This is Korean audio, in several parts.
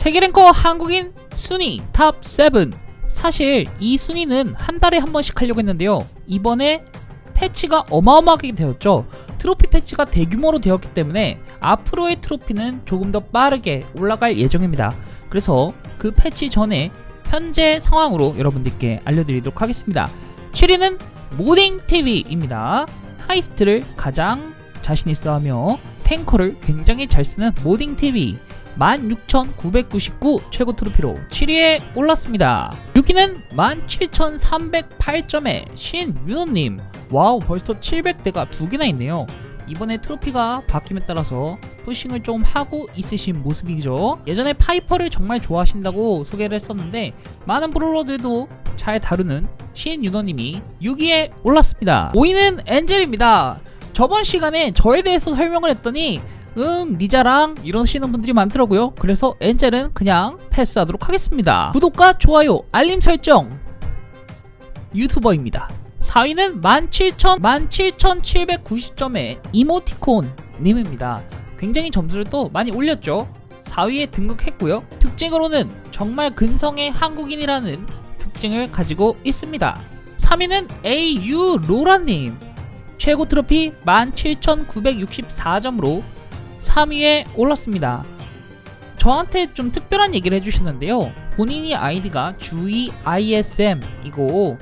세계 랭커 한국인 순위 탑 7. 사실 이 순위는 한 달에 한 번씩 하려고 했는데요. 이번에 패치가 어마어마하게 되었죠. 트로피 패치가 대규모로 되었기 때문에 앞으로의 트로피는 조금 더 빠르게 올라갈 예정입니다. 그래서 그 패치 전에 현재 상황으로 여러분들께 알려드리도록 하겠습니다. 7위는 모딩 TV입니다. 하이스트를 가장 자신 있어 하며 탱커를 굉장히 잘 쓰는 모딩 TV 16,999 최고 트로피로 7위에 올랐습니다. 6위는 17,308점의 신윤호님. 와우, 벌써 700대가 두 개나 있네요. 이번에 트로피가 바뀜에 따라서 푸싱을 좀 하고 있으신 모습이죠. 예전에 파이퍼를 정말 좋아하신다고 소개를 했었는데 많은 브롤러들도 잘 다루는 신윤호님이 6위에 올랐습니다. 5위는 엔젤입니다. 저번 시간에 저에 대해서 설명을 했더니 음 니자랑 이러시는 분들이 많더라고요. 그래서 엔젤은 그냥 패스하도록 하겠습니다. 구독과 좋아요, 알림 설정 유튜버입니다. 4위는 17,000, 17,790점의 이모티콘 님입니다. 굉장히 점수를 또 많이 올렸죠. 4위에 등극했고요. 특징으로는 정말 근성의 한국인이라는 특징을 가지고 있습니다. 3위는 AU 로라님. 최고 트로피 17,964점으로 3위에 올랐습니다. 저한테 좀 특별한 얘기를 해주셨는데요. 본인이 아이디가 주의 ISM이고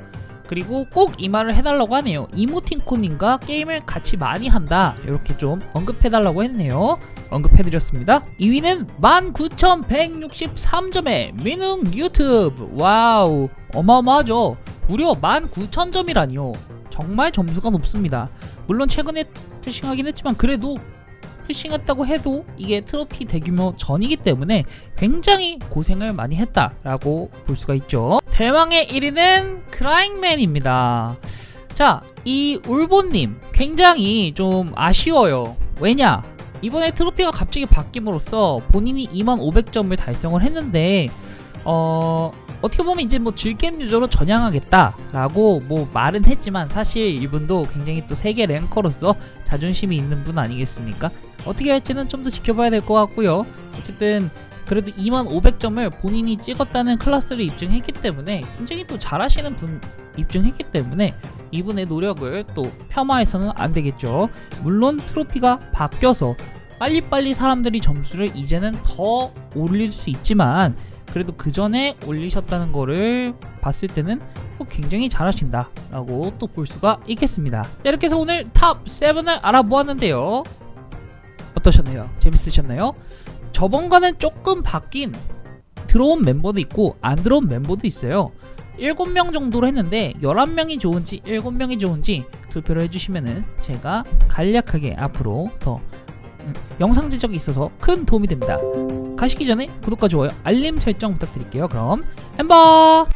그리고 꼭 이 말을 해달라고 하네요. 이모틴콘님과 게임을 같이 많이 한다. 이렇게 좀 언급해달라고 했네요. 언급해드렸습니다. 2위는 19,163점의 민웅 유튜브. 와우, 어마어마하죠. 무려 19,000점이라니요. 정말 점수가 높습니다. 물론 최근에 푸싱하긴 했지만 그래도 푸싱했다고 해도 이게 트로피 대규모 전이기 때문에 굉장히 고생을 많이 했다라고 볼 수가 있죠. 대왕의 1위는 크라잉맨입니다. 자, 이 울보님 굉장히 좀 아쉬워요. 왜냐? 이번에 트로피가 갑자기 바뀜으로써 본인이 2500점을 달성을 했는데 어 어떻게 보면 이제 뭐 질겜 유저로 전향하겠다라고 뭐 말은 했지만 사실 이분도 굉장히 또 세계 랭커로서 자존심이 있는 분 아니겠습니까? 어떻게 할지는 좀 더 지켜봐야 될 것 같고요. 어쨌든 그래도 2500점을 본인이 찍었다는 클래스를 입증했기 때문에 굉장히 또 잘하시는 분 입증했기 때문에 이분의 노력을 또 폄하해서는 안 되겠죠. 물론 트로피가 바뀌어서 빨리빨리 사람들이 점수를 이제는 더 올릴 수 있지만 그래도 그 전에 올리셨다는 거를 봤을 때는 또 굉장히 잘하신다라고 또 볼 수가 있겠습니다. 자, 이렇게 해서 오늘 탑 7을 알아보았는데요. 어떠셨나요? 재밌으셨나요? 저번과는 조금 바뀐 들어온 멤버도 있고 안 들어온 멤버도 있어요. 7명 정도로 했는데 11명이 좋은지 7명이 좋은지 투표를 해주시면은 제가 간략하게 앞으로 더 음, 영상 제작에 있어서 큰 도움이 됩니다. 가시기 전에 구독과 좋아요, 알림 설정 부탁드릴게요. 그럼 햄버!